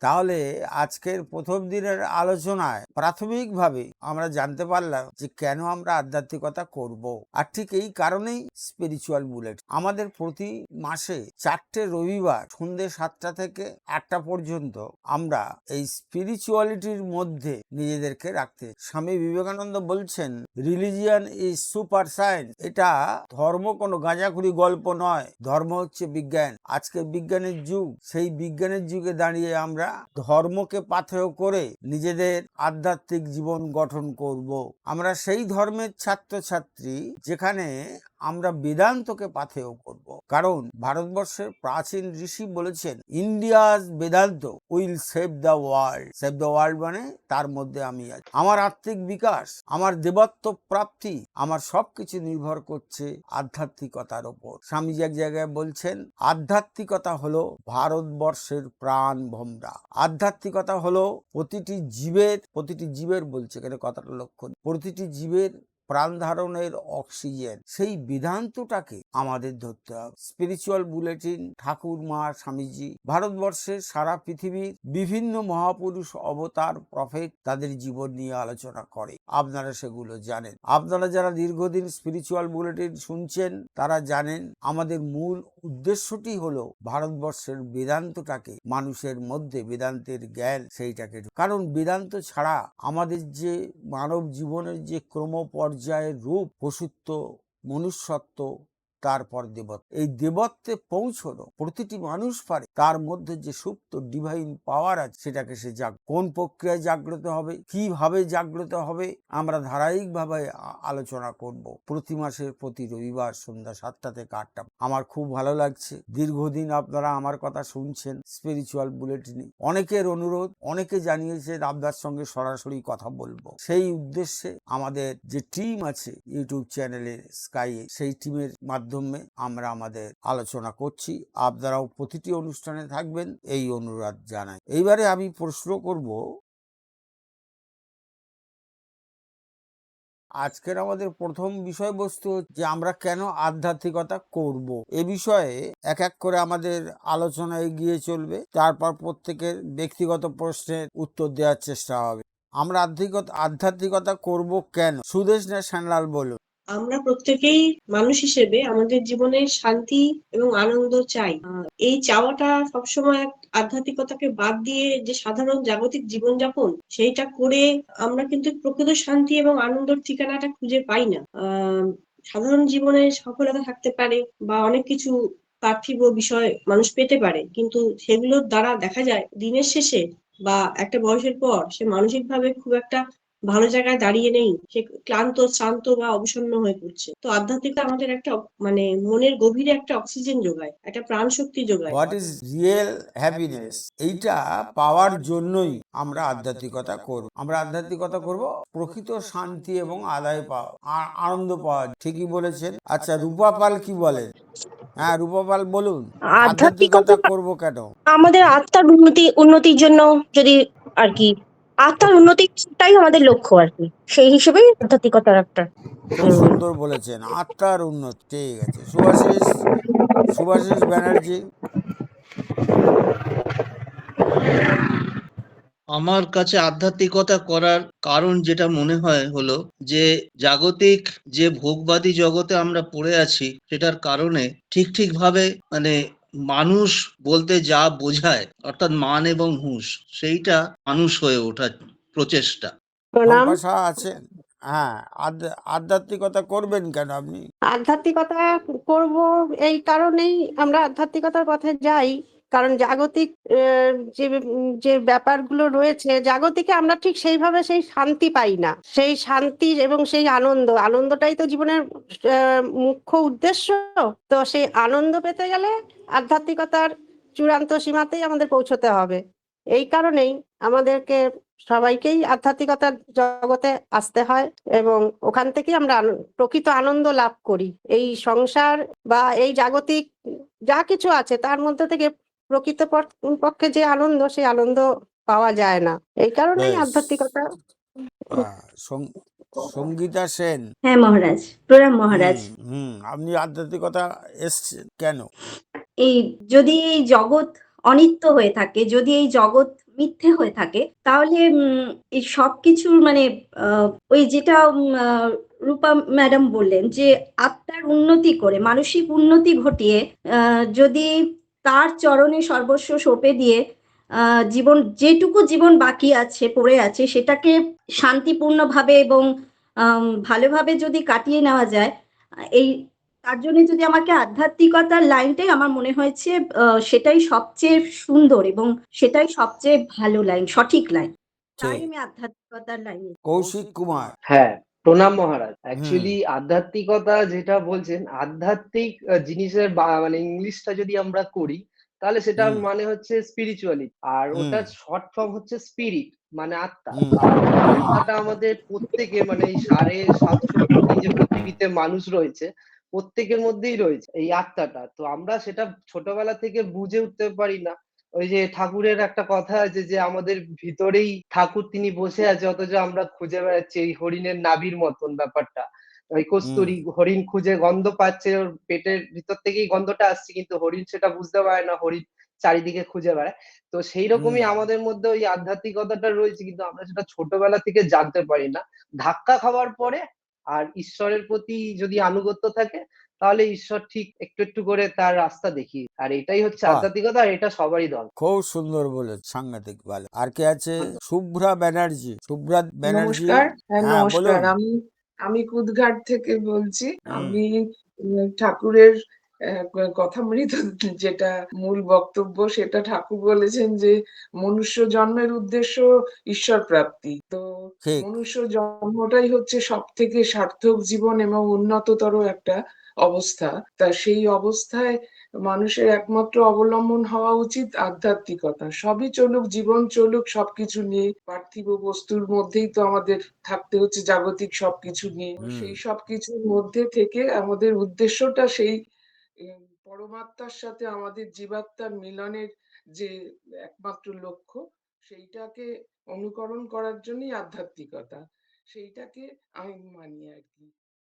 তাহলে আজকের প্রথম দিনের আলোচনায় প্রাথমিকভাবে আমরা জানতে পারলাম যে কেন আমরা আধ্যাত্মিকতা করব। আর ঠিক এই কারণেই স্পিরিচুয়াল বুলেট আমাদের প্রতি মাসে চারটে রবিবার সন্ধ্যে সাতটা থেকে আটটা পর্যন্ত আমরা এই স্পিরিচুয়ালিটির মধ্যে নিজেদেরকে রাখতে। স্বামী বিবেকানন্দ বলছেন রিলিজিয়ান ইজ সুপার সায়েন্স এটা ধর্ম কোনো গাঁজাখুরি গল্প নয়। ধর্ম হচ্ছে বিজ্ঞান। আজকে বিজ্ঞানের যুগ, সেই বিজ্ঞানের যুগে দাঁড়িয়ে আমরা ধর্মকে পাথেয় করে নিজেদের আধ্যাত্মিক জীবন গঠন করব। আমরা সেই ধর্মের ছাত্রছাত্রী যেখানে আমরা বেদান্তকে পাথেয় করব। কারণ ভারতবর্ষের প্রাচীন ঋষি বলেছেন India's Vedanta will save the world save the world মানে তার মধ্যে আমি আছি আমার আত্মিক বিকাশ, আমার দেবত্ব প্রাপ্তি, আমার সবকিছু নির্ভর করছে আধ্যাত্মিকতার ওপর স্বামীজি এক জায়গায় বলছেন, আধ্যাত্মিকতা হলো ভারতবর্ষের প্রাণ ভোমরা আধ্যাত্মিকতা হলো প্রতিটি জীবের প্রতিটি জীবের বলছে, এখানে কথাটা লক্ষ্য। প্রতিটি জীবের প্রাণ ধারণের অক্সিজেন, সেই বিধান্তটাকে আমাদের ধরতে হবে। স্পিরিচুয়াল বুলেটিন, ঠাকুর, মা, স্বামীজি ভারতবর্ষের সারা পৃথিবীর বিভিন্ন মহাপুরুষ অবতার, প্রফেট তাদের জীবন নিয়ে আলোচনা করে। আপনারা সেগুলো জানেন। আপনারা যারা দীর্ঘদিন স্পিরিচুয়াল বুলেটিন শুনছেন, তারা জানেন আমাদের মূল উদ্দেশ্যটি হলো ভারতবর্ষের বেদান্তটাকে মানুষের মধ্যে বেদান্তের জ্ঞান সেইটাকে কারণ বেদান্ত ছাড়া আমাদের যে মানব জীবনের যে ক্রম পর্যায়ের রূপ পশুত্ব মনুষ্যত্ব তারপর দেবত্ব। এই দেবত্বে পৌঁছলো প্রতিটি মানুষ পারে। তার মধ্যে যে সুপ্ত ডিভাইন পাওয়ার আছে, সেটাকে সে জাগ, কোন প্রক্রিয়ায় জাগ্রত হবে? কীভাবে জাগ্রত হবে? আমরা ধারাবাহিকভাবে আলোচনা করব। প্রতি মাসের প্রতি রবিবার সন্ধ্যা সাতটা থেকে আটটা। আমার খুব ভালো লাগছে। দীর্ঘদিন আপনারা আমার কথা শুনছেন স্পিরিচুয়াল বুলেটিনে অনেকের অনুরোধ, অনেকে জানিয়েছেন আপনার সঙ্গে সরাসরি কথা বলব। সেই উদ্দেশ্যে আমাদের যে টিম আছে ইউটিউব চ্যানেলে স্কাইয়ে সেই টিমের মাধ্যমে আমরা আমাদের আলোচনা করছি। আপনারাও প্রতিটি অনুষ্ঠানে থাকবেন, এই অনুরোধ জানাই। এইবারে আমি প্রশ্ন করব, আজকের আমাদের প্রথম বিষয়বস্তু যে আমরা কেন আধ্যাত্মিকতা করব? এ বিষয়ে এক এক করে আমাদের আলোচনা এগিয়ে চলবে। তারপর প্রত্যেকের ব্যক্তিগত প্রশ্নের উত্তর দেওয়ার চেষ্টা হবে। আমরা আধ্যাত্মিকতা আধ্যাত্মিকতা করব কেন? সুদেশ না শ্যানলাল বলুন। আমরা প্রত্যেকেই মানুষ হিসেবে আমাদের জীবনে শান্তি এবং আনন্দ চাই। এই চাওয়াটা সবসময় আধ্যাত্মিকতাকে বাদ দিয়ে যে সাধারণ জাগতিক জীবনযাপন, সেইটা করে আমরা কিন্তু প্রকৃত শান্তি এবং আনন্দের ঠিকানাটা খুঁজে পাই না। সাধারণ জীবনে সফলতা থাকতে পারে বা অনেক কিছু পার্থিব বিষয় মানুষ পেতে পারে, কিন্তু সেগুলোর দ্বারা দেখা যায় দিনের শেষে বা একটা বয়সের পর সে মানসিকভাবে খুব একটা ভালো জায়গায় দাঁড়িয়ে নেই সে ক্লান্ত শ্রান্ত বা অবসন্ন হয়ে পড়ছে। তো আধ্যাত্মিকতা আমাদের একটা মানে মনের গভীরে একটা অক্সিজেন যোগায় একটা প্রাণ শক্তি যোগায়। হোয়াট ইজ রিয়েল হ্যাপিনেস এইটা পাওয়ার জন্যই আমরা আধ্যাত্মিকতা করব। আমরা আধ্যাত্মিকতা করব প্রকৃত শান্তি এবং আদায় পাওয়া আনন্দ পাওয়া। ঠিকই বলেছেন। আচ্ছা রূপা পাল কি বলেন হ্যাঁ রূপা পাল বলুন। আধ্যাত্মিকতা আধ্যাত্মিকতা করব কেন? আমাদের আত্মার উন্নতি উন্নতির জন্য যদি আর কি আত্মার উন্নতিটাই আমাদের লক্ষ্য আর কি। সেই হিসেবেই আধ্যাত্মিকতার একটা খুব সুন্দর বলেছেন আত্মার উন্নতি ঠিক আছে। সুভাষিস সুভাষিস ব্যানার্জি। আমার কাছে আধ্যাত্মিকতা করার কারণ যেটা মনে হয় হলো যে জাগতিক যে ভোগবাদী জগতে আমরা পড়ে আছি সেটার কারণে ঠিক ঠিক ভাবে মানে মানুষ বলতে যা বোঝায় অর্থাৎ মান এবং হুঁশ সেইটা মানুষ হয়ে ওঠার প্রচেষ্টা। ভাষা আছেন হ্যাঁ আধ্য- আধ্যাত্মিকতা করবেন কেন আপনি? আধ্যাত্মিকতা করব এই কারণেই আমরা আধ্যাত্মিকতার পথে যাই। কারণ জাগতিক যে যে ব্যাপারগুলো রয়েছে, জাগতিকে আমরা ঠিক সেইভাবে সেই শান্তি পাই না। সেই শান্তি এবং সেই আনন্দ, আনন্দটাই তো জীবনের মুখ্য উদ্দেশ্য। তো সেই আনন্দ পেতে গেলে আধ্যাত্মিকতার চূড়ান্ত সীমাতেই আমাদের পৌঁছতে হবে। এই কারণেই আমাদেরকে সবাইকেই আধ্যাত্মিকতার জগতে আসতে হয় এবং ওখান থেকেই আমরা প্রকৃত আনন্দ লাভ করি। এই সংসার বা এই জাগতিক যা কিছু আছে, তার মধ্যে থেকে প্রকৃত পক্ষে যে আনন্দ সেই আনন্দ পাওয়া যায় না। এই কারণেই আধ্যাত্মিকতা সঙ্গীতা সেন। হ্যাঁ মহারাজ। প্রণাম মহারাজ। হুম, আপনি আধ্যাত্মিকতা এসছেন কেন? এই যদি এই জগৎ অনিত্য হয়ে থাকে যদি এই জগৎ মিথ্যে হয়ে থাকে তাহলে উম, এই সব কিছুর মানে আহ, ওই যেটা রূপা ম্যাডাম বললেন যে আত্মার উন্নতি করে মানসিক উন্নতি ঘটিয়ে আহ, যদি তার চরণে সর্বস্ব সঁপে দিয়ে আহ, জীবন যেটুকু জীবন বাকি আছে পড়ে আছে সেটাকে শান্তিপূর্ণভাবে এবং ভালোভাবে যদি কাটিয়ে নেওয়া যায় এই তার জন্য যদি আমাকে আধ্যাত্মিকতার লাইনটাই আমার মনে হয়েছে আহ, সেটাই সবচেয়ে সুন্দর এবং সেটাই সবচেয়ে ভালো লাইন সঠিক লাইন। তাই আমি আধ্যাত্মিকতার লাইন কৌশিক কুমার। হ্যাঁ। প্রণাম মহারাজ। অ্যাকচুয়ালি আধ্যাত্মিকতা যেটা বলছেন আধ্যাত্মিক জিনিসের মানে ইংলিশটা যদি আমরা করি তাহলে সেটা মানে হচ্ছে স্পিরিচুয়ালিটি আর হুম। ওটা শর্ট ফর্ম হচ্ছে স্পিরিট মানে আত্মা। আত্মাটা আমাদের প্রত্যেকে মানে এই সাড়ে সাতশো কোটি যে পৃথিবীতে মানুষ রয়েছে প্রত্যেকের মধ্যেই রয়েছে এই আত্মাটা। তো আমরা সেটা ছোটবেলা থেকে বুঝে উঠতে পারি না। ওই যে ঠাকুরের একটা কথা আছে যে আমাদের ভিতরেই ঠাকুর তিনি বসে আছে অথচ আমরা খুঁজে বেড়াচ্ছি এই হরিণের নাভির মতন ব্যাপারটা। ওই কস্তুরি হরিণ খুঁজে গন্ধ পাচ্ছে ওর পেটের ভিতর থেকেই গন্ধটা আসছে কিন্তু হরিণ সেটা বুঝতে পারে না হরিণ চারিদিকে খুঁজে বেড়ায়। তো সেই রকমই আমাদের মধ্যে ওই আধ্যাত্মিকতাটা রয়েছে কিন্তু আমরা সেটা ছোটবেলা থেকে জানতে পারি না। ধাক্কা খাওয়ার পরে আর ঈশ্বরের প্রতি যদি আনুগত্য থাকে তাহলে ঈশ্বর ঠিক একটু একটু করে তার রাস্তা দেখি আর এটাই হচ্ছে আধ্যাত্মিকতা আর এটা সবারই দল। খুব সুন্দর বলে সাংঘাতিক ভালো আর কে আছে? শুভ্রা ব্যানার্জি। শুভ্রা ব্যানার্জি নমস্কার হ্যাঁ হ্যাঁ, নমস্কার। আমি আমি কুদঘাট থেকে বলছি। আমি ঠাকুরের আহ, কথামৃত যেটা মূল বক্তব্য সেটা ঠাকুর বলেছেন যে মনুষ্য জন্মের উদ্দেশ্য ঈশ্বর প্রাপ্তি। তো মনুষ্য জন্মটাই হচ্ছে সব থেকে সার্থক জীবন এবং উন্নততর একটা অবস্থা। তা সেই অবস্থায় মানুষের একমাত্র অবলম্বন হওয়া উচিত আধ্যাত্মিকতা। সবই চলুক জীবন চলুক সবকিছু নিয়ে পার্থিব বস্তুর মধ্যেই তো আমাদের থাকতে হচ্ছে জাগতিক সবকিছু নিয়ে। সেই সবকিছুর মধ্যে থেকে আমাদের উদ্দেশ্যটা সেই পরমাত্মার সাথে আমাদের জীবাত্মার মিলনের যে একমাত্র লক্ষ্য সেইটাকে অনুকরণ করার জন্যই আধ্যাত্মিকতা। সেইটাকে আমি মানি আর কি।